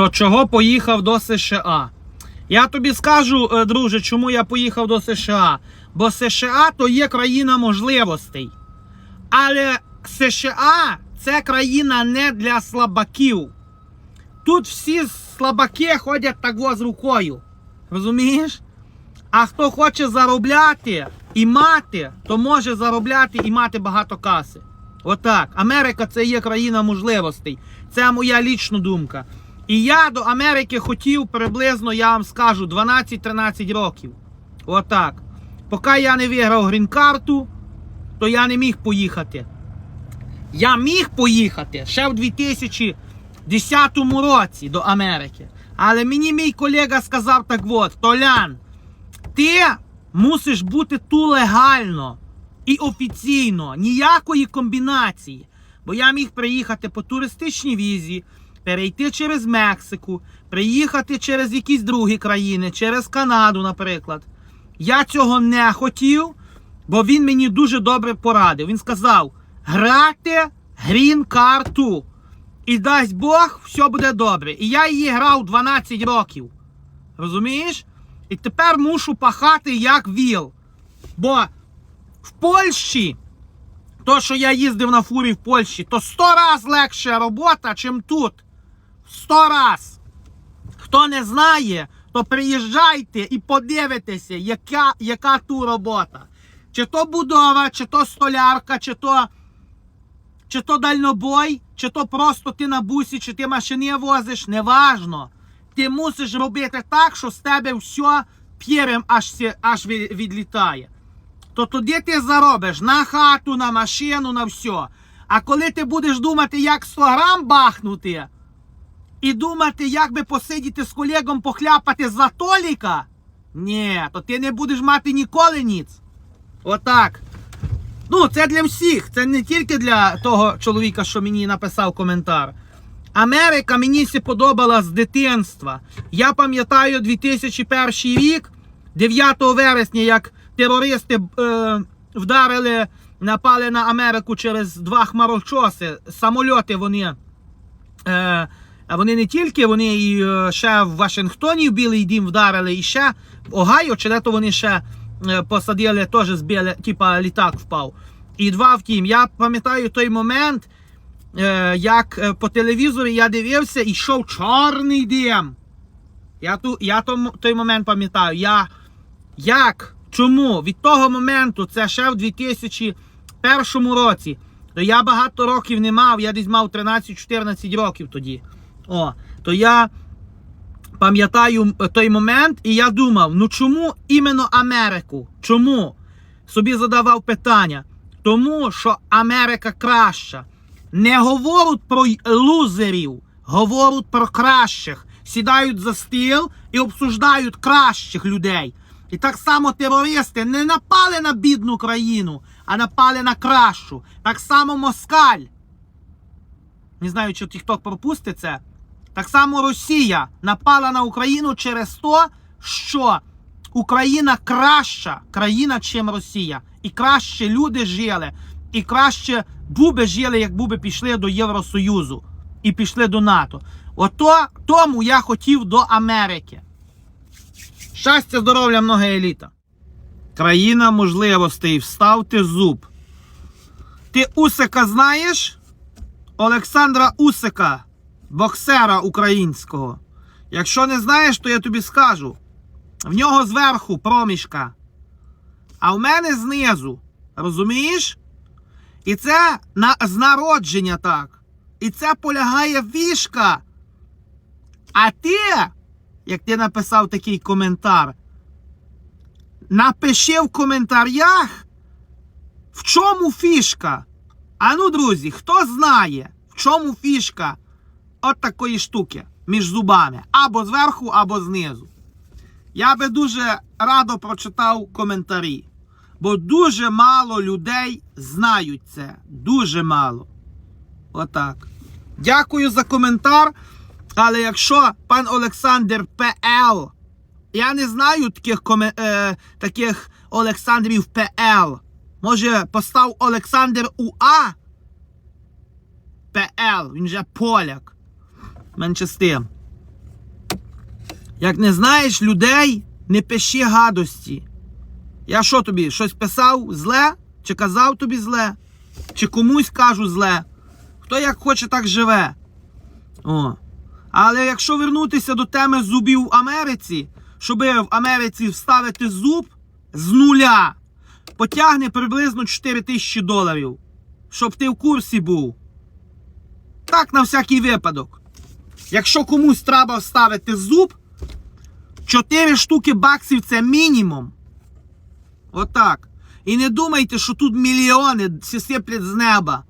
то чого поїхав до США? Я тобі скажу, е, друже, чому я поїхав до США. Бо США то є країна можливостей. Але США це країна не для слабаків. Тут всі слабаки ходять так з рукою. Розумієш? А хто хоче заробляти і мати, то може заробляти і мати багато каси. Отак. Америка це є країна можливостей. Це моя лічна думка. І я до Америки хотів приблизно, я вам скажу, 12-13 років. Отак. Поки я не виграв грін-карту, то я не міг поїхати. Я міг поїхати ще в 2010 році до Америки. Але мені мій колега сказав так от, Толян, ти мусиш бути ту легально і офіційно, ніякої комбінації. Бо я міг приїхати по туристичній візі, перейти через Мексику, приїхати через якісь другі країни, через Канаду, наприклад. Я цього не хотів, бо він мені дуже добре порадив. Він сказав: грати грін-карту. І дасть Бог, все буде добре. І я її грав 12 років. Розумієш? І тепер мушу пахати як віл. Бо в Польщі, то, що я їздив на фурі в Польщі, то 100 раз легша робота, чим тут. 100 раз. Хто не знає, то приїжджайте і подивитеся, яка, яка тут робота. Чи то будова, чи то столярка, чи то, чи то дальнобой, чи то просто ти на бусі, чи ти машини возиш, неважно. Ти мусиш робити так, що з тебе все п'єрем аж, аж відлітає. То тоді ти заробиш на хату, на машину, на все. А коли ти будеш думати, як 100 грам бахнути, і думати, як би посидіти з колегом похляпати за Толіка, ні, то ти не будеш мати ніколи ніц. Отак. Ну, це для всіх. Це не тільки для того чоловіка, що мені написав коментар. Америка мені сі подобала з дитинства. Я пам'ятаю 2001 рік, 9 вересня, як терористи е, вдарили, напали на Америку через два хмарочоси. Самольоти вони. Е, а вони не тільки, вони і е, ще в Вашингтоні в Білий Дім вдарили, і ще в Огайо, чи де то вони ще е, посадили, теж збили, типа літак впав. І два втім. Я пам'ятаю той момент, е, як по телевізорі я дивився і йшов чорний дим. Я, ту, я той момент пам'ятаю. Я, як? Чому? Від того моменту, це ще в 2001 році, то я багато років не мав, я десь мав 13-14 років тоді. О, то я пам'ятаю е, той момент, і я думав, ну чому іменно Америку? Чому? Собі задавав питання. Тому що Америка краща. Не говорять про лузерів, говорять про кращих. Сідають за стіл і обсуждають кращих людей. І так само терористи не напали на бідну країну, а напали на кращу. Так само москаль. Не знаю, чи TikTok пропустить це. Так само Росія напала на Україну через те, що Україна краща країна, чим Росія. І краще люди жили, і краще буби жили, як буби пішли до Євросоюзу і пішли до НАТО. Ото тому я хотів до Америки. Щастя, здоров'я, много еліта. Країна можливостей. Вставте зуб. Ти Усика знаєш? Олександра Усика, боксера українського. Якщо не знаєш, то я тобі скажу. В нього зверху проміжка. А в мене знизу. Розумієш? І це на, з народження так. І це полягає фішка. А ти, як ти написав такий коментар, напиши в коментарях, в чому фішка. А ну, друзі, хто знає, в чому фішка от такої штуки між зубами? Або зверху, або знизу. Я би дуже радо прочитав коментарі. Бо дуже мало людей знають це. Дуже мало. Отак. Дякую за коментар. Але якщо пан Олександр ПЛ, я не знаю таких, е, таких Олександрів ПЛ. Може, постав Олександр УА? ПЛ, він же поляк. Менше. Як не знаєш людей, не пиши гадості. Я що тобі, щось писав зле? Чи казав тобі зле? Чи комусь кажу зле? Хто як хоче, так живе. О. Але якщо вернутися до теми зубів в Америці, щоб в Америці вставити зуб з нуля, потягне приблизно 4 тисячі доларів. Щоб ти в курсі був. Так, на всякий випадок. Якщо комусь треба вставити зуб, 4 штуки баксів це мінімум. Отак. І не думайте, що тут мільйони всі сиплять з неба.